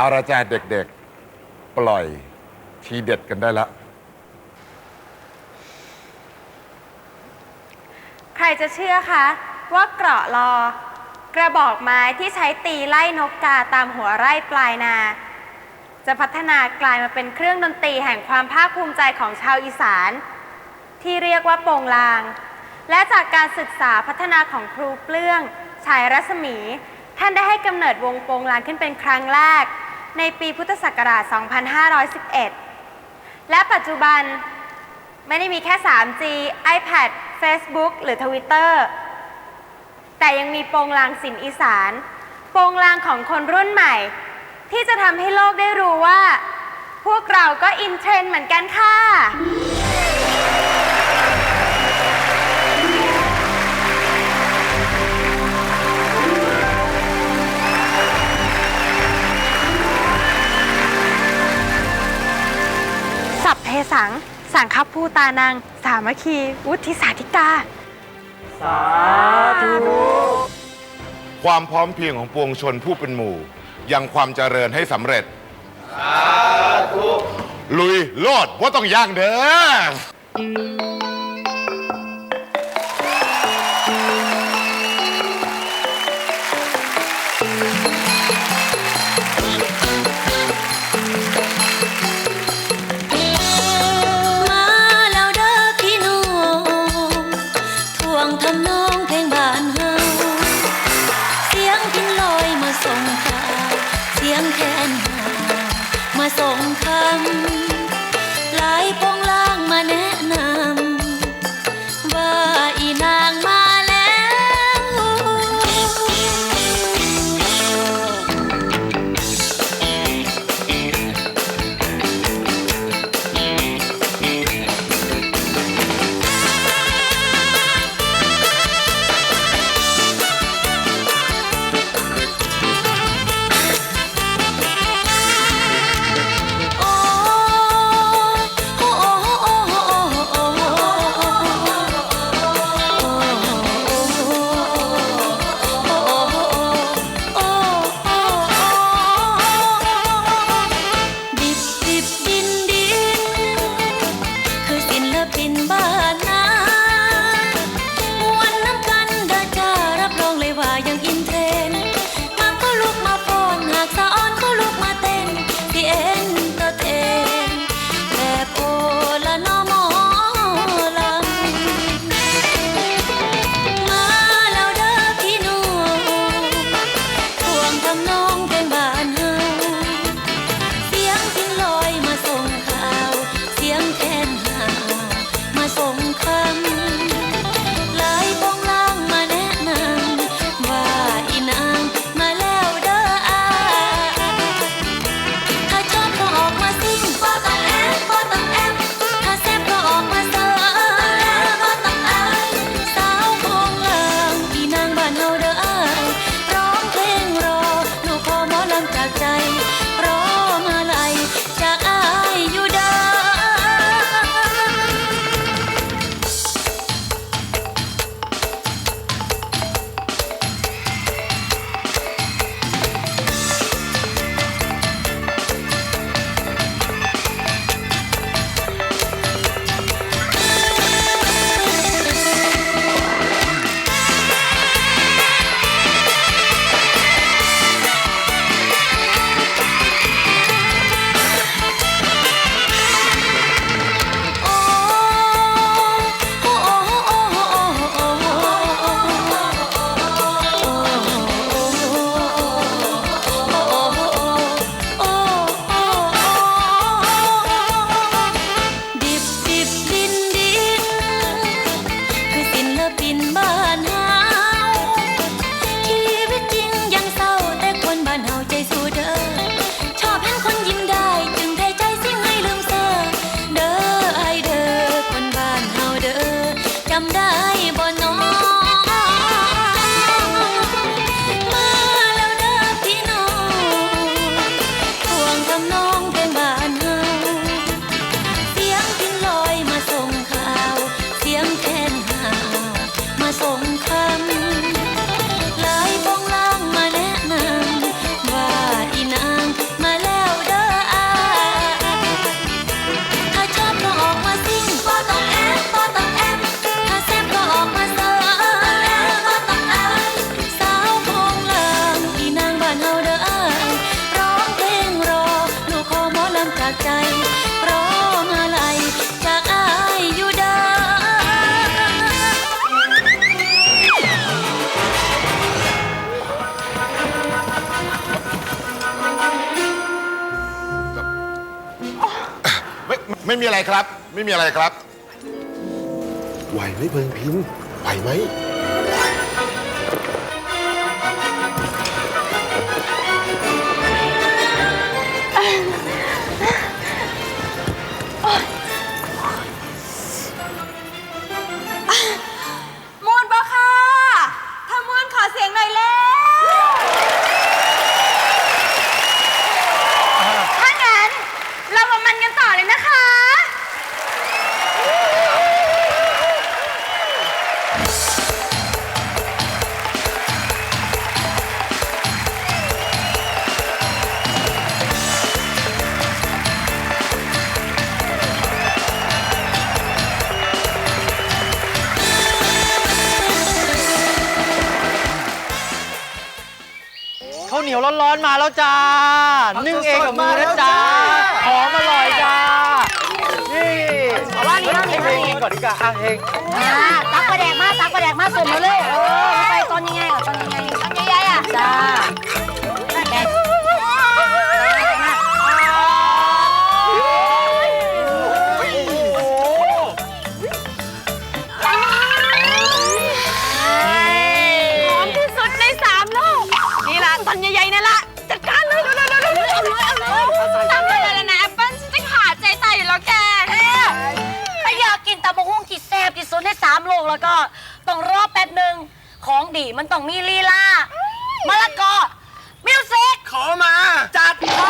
เอาละจ้าเด็กๆ ปล่อยทีเด็ดกันได้ละ ใครจะเชื่อคะ ว่าเกราะลอ กระบอกไม้ที่ใช้ตีไล่นกกาตามหัวไร่ปลายนา จะพัฒนากลายมาเป็นเครื่องดนตรีแห่งความภาคภูมิใจของชาวอีสาน ที่เรียกว่าโปงลาง และจากการศึกษาพัฒนาของครูเปลื้อง ชายรัศมี ท่านได้ให้กำเนิดวงโปงลางขึ้นเป็นครั้งแรก ในปีพุทธศักราช 2511 และปัจจุบันไม่ได้มีแค่ 3G iPad Facebook หรือ Twitter แต่ยังมีโปรงลางสินอีสาน โปรงลางของคนรุ่นใหม่ ที่จะทำให้โลกได้รู้ว่า พวกเราก็อินเทรนด์เหมือนกันค่ะ สัพเพสัง สังคับภูตานังสามัคคี วุฒิสาธิกาความพร้อมเพรียงของปวงชนผู้เป็นหมู่ ยังความเจริญให้สำเร็จลุยโลดว่าต้องย่างเด้อ มา ใจรอมาลัยจากอายอยู่เด้อไม่ไม่มีอะไรครับ ไม่มีอะไรครับ ไหวไหมเพิงพินไหวไหมมูาวเหนียวร้อนๆมาแล้วจ้านึ่งเองกับมือนะจ้าหอมอร่อยจ้านี่เอาว่านี่ให้เพลงกินก่อนดีกว่าอะเพลงตักปลาแดกมาตักปลาแดกมาส่งมาเลยเออ นสามโลกแล้วก็ต้องรอแป๊บหนึ่งของดีมันต้องมีลีลามะละกอมิวสิกขอมาจัดไป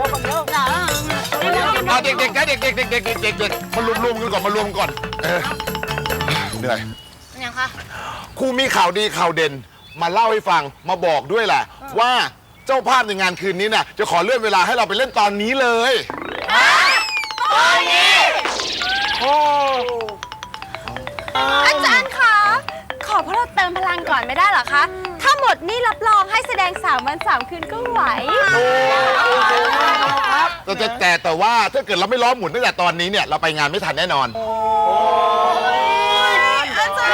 ดียวคนเดี๋ยวอย่าเอาเด็กๆนะเด็กๆเด็กๆเด็กๆเด็กๆมารวมรวมๆกันก่อนมารวมก่อนเออเหนื่อยยังคะครูมีข่าวดีข่าวเด่น มาเล่าให้ฟังมาบอกด้วยแหละว่าเจ้าภาพในงานคืนนี้เนี่ยจะขอเลื่อนเวลาให้เราไปเล่นตอนนี้เลยโอ้อาจารย์คะขอพวกเราเติมพลังก่อนไม่ได้เหรอคะ ถ้าหมดนี่รับรองให้แสดง3วัน3คืนก็ไหว แต่แต่แต่แต่ว่าถ้าเกิดเราไม่ล้อมหมุนตั้งแต่ตอนนี้เนี่ยเราไปงานไม่ทันแน่นอนอาจา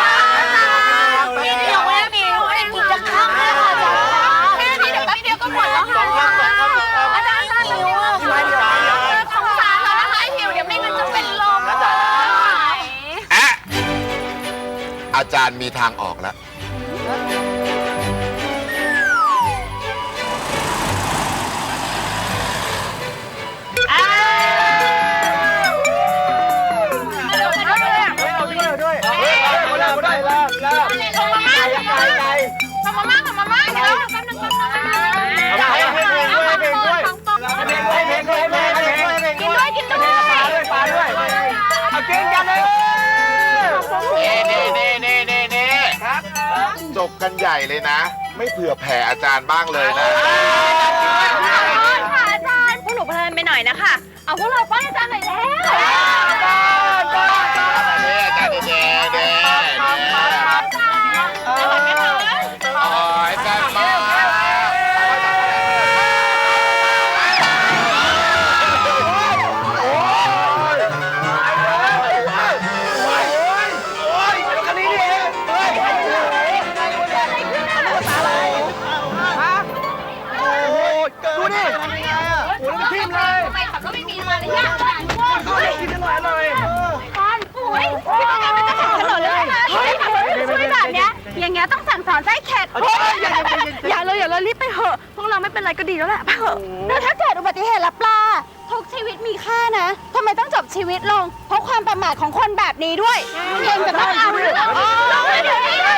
รย์นี่เดี๋ยวแม่มีไม่ได้กินจะข้ามเลยค่ะจ้าแค่นี้เดี๋ย กันใหญ่เลยนะ ไม่เผื่อแผ่อาจารย์บ้างเลยนะค่ะอาจารย์พวกหนูเพลินไปหน่อยนะคะ เอาพวกเราป้อนอาจารย์หน่อยแล้ว เงี้ยต้องสั่งสอนไส้แขกอย่า อย่าเลยอย่าเลยรีบไปเถอะ พวกเราไม่เป็นไรก็ดีแล้วแหละไปเถอะแล้วถ้าเกิดอุบัติเหตุละปลาทุกชีวิตมีค่านะทำไมต้องจบชีวิตลง เพราะความประมาทของคนแบบนี้ด้วยเองจะต้องเอาเรื่องเดี๋ยวนี้นะ